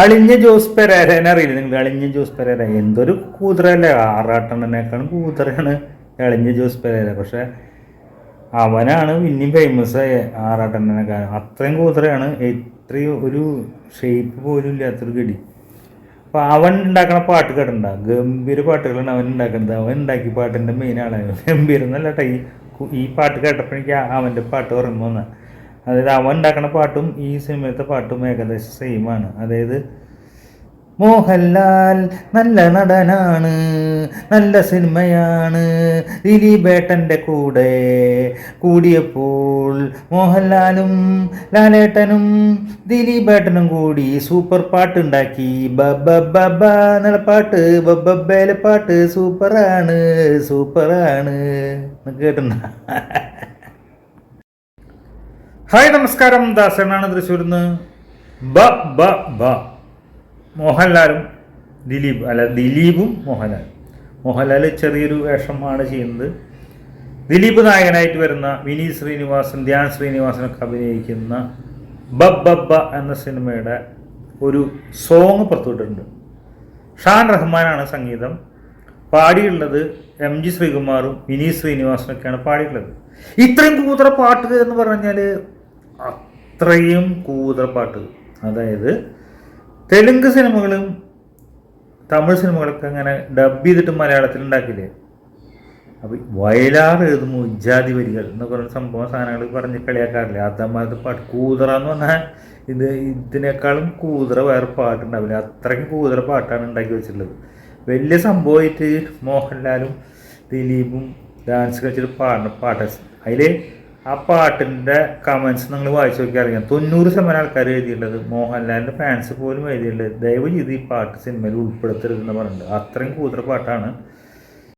അളിഞ്ഞ ജോസ് പെരേരനെ അറിയില്ല. നിങ്ങൾ അളിഞ്ഞ ജോസ് പെരേര. എന്തൊരു കൂതറല്ലേ? ആറാട്ടണ്ണനേക്കാളും കൂതറയാണ് അളിഞ്ഞ ജോസ് പെരേര. പക്ഷെ അവനാണ് പിന്നെയും ഫേമസ് ആയ ആറാട്ടണ്ണനേക്കാളും അത്രയും കൂതറയാണ്. ഇത്രയും ഒരു ഷേപ്പ് പോലും ഇല്ലാത്തൊരു ഗടി അപ്പൊ അവൻ ഉണ്ടാക്കണ പാട്ട് കേട്ടണ്ട ഗംഭീര പാട്ടുകളാണ് അവൻ ഉണ്ടാക്കുന്നത്. അവൻ ഉണ്ടാക്കിയ പാട്ടിന്റെ മെയിൻ ആളാണ്. ഗംഭീരം എന്നല്ല ഈ പാട്ട് കേട്ടപ്പോൾ എനിക്ക് അവന്റെ പാട്ട് ഓർമ്മ അതായത് അവൻ ഉണ്ടാക്കുന്ന പാട്ടും ഈ സിനിമയിലത്തെ പാട്ടും ഏകദേശം സെയിമാണ് അതായത് മോഹൻലാൽ നല്ല നടനാണ് നല്ല സിനിമയാണ് ദിലീപേട്ടന്റെ കൂടെ കൂടിയപ്പോൾ മോഹൻലാലും ലാലേട്ടനും ദിലീപേട്ടനും കൂടി സൂപ്പർ പാട്ടുണ്ടാക്കി ബബ ബബ പാട്ട് ബബ്ബേലെ പാട്ട് സൂപ്പറാണ് സൂപ്പറാണ് കേട്ടുണ്ട ഹായ് നമസ്കാരം. ദാസനാണ് തൃശ്ശൂരിൽ നിന്ന് ബ ബ ബ. മോഹൻലാലും ദിലീപ് അല്ല ദിലീപും മോഹൻലാലും. മോഹൻലാൽ ചെറിയൊരു വേഷമാണ് ചെയ്യുന്നത്. ദിലീപ് നായകനായിട്ട് വരുന്ന വിനീത് ശ്രീനിവാസൻ ധ്യാൻ ശ്രീനിവാസനൊക്കെ അഭിനയിക്കുന്ന ബ ബ ബ എന്ന സിനിമയുടെ ഒരു സോങ് പുറത്തുവിട്ടിട്ടുണ്ട്. ഷാൻ റഹ്മാനാണ് സംഗീതം. പാടിയുള്ളത് എം ജി ശ്രീകുമാറും വിനീത് ശ്രീനിവാസനൊക്കെയാണ് പാടിയിട്ടുള്ളത്. ഇത്രയും കൂതറ പാട്ട് എന്ന് പറഞ്ഞാൽ അത്രയും കൂതപ്പാട്ട് അതായത് തെലുങ്ക് സിനിമകളും തമിഴ് സിനിമകളൊക്കെ അങ്ങനെ ഡബ് ചെയ്തിട്ട് മലയാളത്തിൽ ഉണ്ടാക്കില്ലേ? അപ്പോൾ വയലാർ എഴുതുമ്പോൾ ഉജ്ജാതി വരികൾ എന്നൊക്കെ പറഞ്ഞ സംഭവം സാധനങ്ങൾ പറഞ്ഞ് കളിയാക്കാറില്ല? അതമാരത്തെ പാട്ട് കൂതറ എന്ന് പറഞ്ഞാൽ ഇത് ഇതിനേക്കാളും കൂതറ വേറെ പാട്ടുണ്ടാവില്ല. അത്രയ്ക്കും കൂതറ പാട്ടാണ് ഉണ്ടാക്കി വെച്ചിട്ടുള്ളത്. വലിയ സംഭവമായിട്ട് മോഹൻലാലും ദിലീപും ഡാൻസ് കളിച്ചിട്ട് പാടുന്ന പാട്ട്. അതിൽ ആ പാട്ടിന്റെ കമൻസ് നിങ്ങൾ വായിച്ചു നോക്കി അറിയാം. തൊണ്ണൂറ് ശതമാനം ആൾക്കാർ എഴുതിയിട്ടുള്ളത് മോഹൻലാലിന്റെ ഫാൻസ് പോലും എഴുതിയിട്ടുള്ളത് ദയവ് ചെയ്ത് ഈ പാട്ട് സിനിമയിൽ ഉൾപ്പെടുത്തരുതെന്ന് പറഞ്ഞിട്ടുണ്ട്. അത്രയും കൂതറ പാട്ടാണ്.